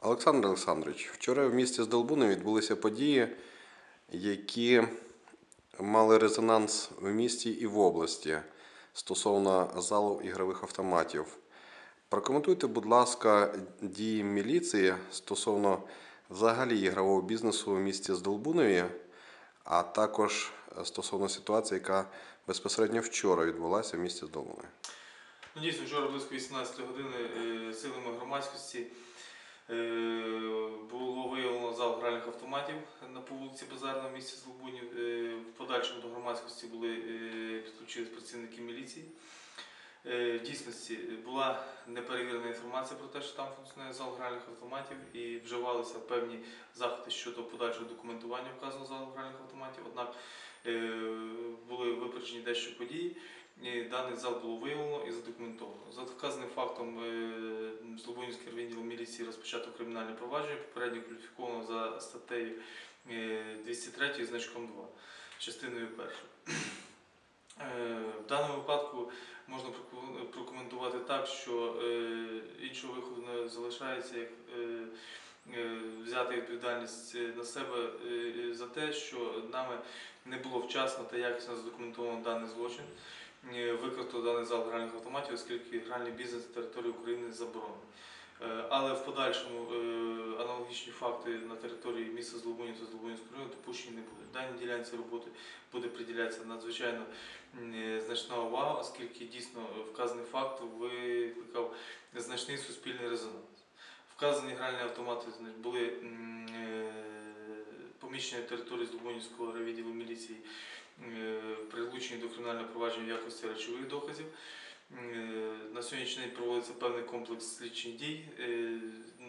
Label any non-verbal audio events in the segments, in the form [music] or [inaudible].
Олександр Олександрович, вчора в місті Здолбуни відбулися події, які мали резонанс в місті і в області стосовно залу ігрових автоматів. Прокоментуйте, будь ласка, дії міліції стосовно взагалі ігрового бізнесу в місті Здолбунові, а також стосовно ситуації, яка безпосередньо вчора відбулася в місті Здолбунові. Ну, дійсно, вчора близько 18 години е, силами громадськості було виявлено зал гральних автоматів на вулиці Базарна в місті. Е, В подальшому до громадськості були е, підключились працівники міліції. Е, В дійсності була неперевірена інформація про те, що там функціонує зал гральних автоматів і вживалися певні заходи щодо подальшого документування вказаного залу гральних автоматів. Однак е, були випереджені дещо події. Даний зал було виявлено і задокументовано. За вказаним фактом е, Слободівський міліції розпочато кримінальне провадження, попередньо кваліфіковано за статтею е, 203 зі значком 2, частиною 1. Е, В даному випадку можна прокоментувати так, що е, іншого виходу не залишається, як е, е, взяти відповідальність на себе е, за те, що нами не було вчасно та якісно задокументовано даний злочин. Е, Викрито даний зал гральних автоматів, оскільки гральний бізнес на території України заборонений. Е, Але в подальшому е, аналогічні факти на території міста Злобунів та Злобунівського району допущені не будуть. Даній ділянці роботи буде приділятися надзвичайно е, значна увага, оскільки дійсно вказаний факт викликав значний суспільний резонанс. Вказані гральні автомати були поміщені на території Злобунівського райвідділу міліції прилучені до кримінального провадження в якості речових доказів. Е, На сьогоднішній день проводиться певний комплекс слідчих дій, е,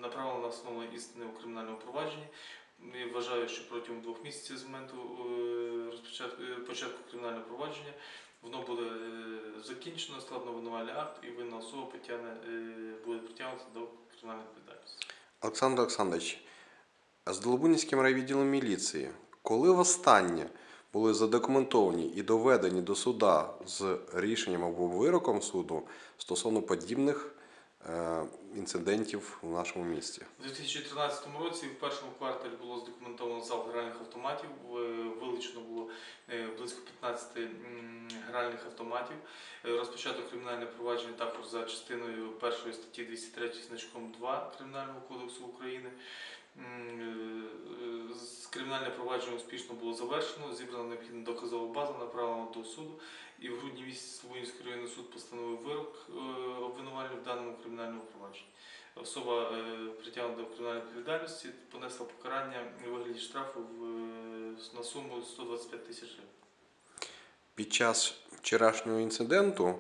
направлено на встановлення істини у кримінальному провадженні. Я вважаю, що протягом двох місяців з моменту е, початку кримінального провадження воно буде закінчено, складно винувальний акт і винна особа притягне, е, буде притягнута до кримінальної відповідальності. Олександр Олександрович, з Долбунівським райвідділом міліції, коли востаннє були задокументовані і доведені до суда з рішенням або вироком суду стосовно подібних е, інцидентів у нашому місті? У 2013 році в першому кварталі було задокументовано зал гральних автоматів. Вилучено було е, близько 15 гральних автоматів. Е, Розпочато кримінальне провадження також за частиною першої статті 203 значком 2 Кримінального кодексу України. Кримінальне провадження успішно було завершено, зібрана необхідна доказова база, направлена до суду. І в грудні місяці Слободівський районний суд постановив вирок е, обвинувальний в даному кримінальному провадженні. Особа е, притягнута до кримінальної відповідальності понесла покарання у вигляді штрафу е, на суму 125 тисяч гривень. Під час вчорашнього інциденту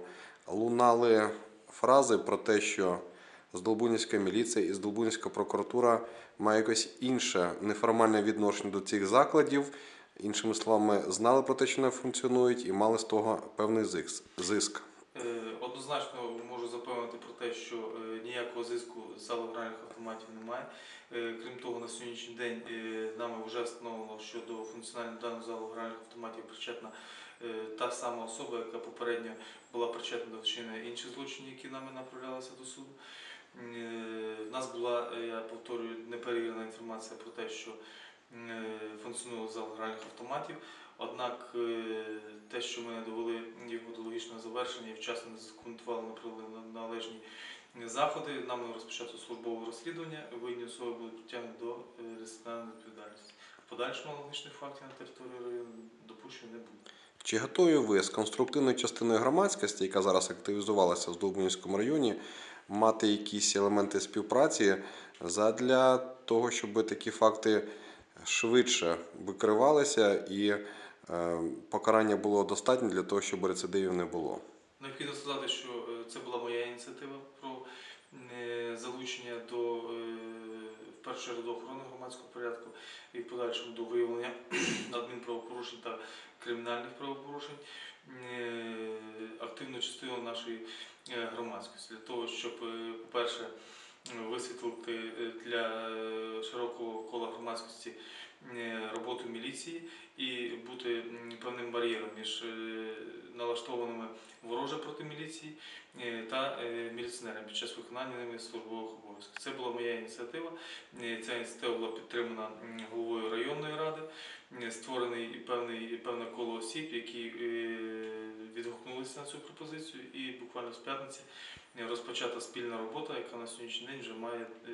лунали фрази про те, що Здолбунівська міліція і Здолбунівська прокуратура має якось інше неформальне відношення до цих закладів. Іншими словами, знали про те, що не функціонують, і мали з того певний зиск. Е, Однозначно можу запевнити про те, що е, ніякого зиску з залу гральних автоматів немає. Е, Крім того, на сьогоднішній день нами вже встановлено, що до функціонування даного залу гральних автоматів причетна та сама особа, яка попередньо була причетна до вчинення інших злочинів, які нами направлялися до суду. У нас була, е, я повторюю, неперевірена інформація про те, що е, функціонує зал гральних автоматів. Однак е, те, що ми не довели його до логічного завершення і вчасно не задокументували, не на- належні заходи, нам розпочато службове розслідування, винні особи будуть притягнені до е, дисциплінарної відповідальності. Подальшому аналогічних фактів на території району допущено не буде. Чи готові ви з конструктивною частиною громадськості, яка зараз активізувалася в Здолбунівському районі, мати якісь елементи співпраці задля того, щоб такі факти швидше викривалися і е, покарання було достатньо для того, щоб рецидивів не було? Необхідно сказати, що е, це була моя ініціатива про е, залучення до е, чергу до охорони громадського порядку і в подальшому до виявлення [clears throat] адмінправопорушень та кримінальних правопорушень е, активну частину нашої е, громадськості. Для того, щоб, е, по-перше, висвітлити е, для е, широкого кола громадськості е, роботу міліції і бути певним бар'єром між налаштованими вороже проти міліції та міліціонерами під час виконання ними службових обов'язків. Це була моя ініціатива. Ця ініціатива була підтримана головою районної ради. Створений певний певне коло осіб, які е, на цю пропозицію, і буквально з п'ятниці розпочата спільна робота, яка на сьогоднішній день вже має е,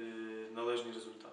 належні результати.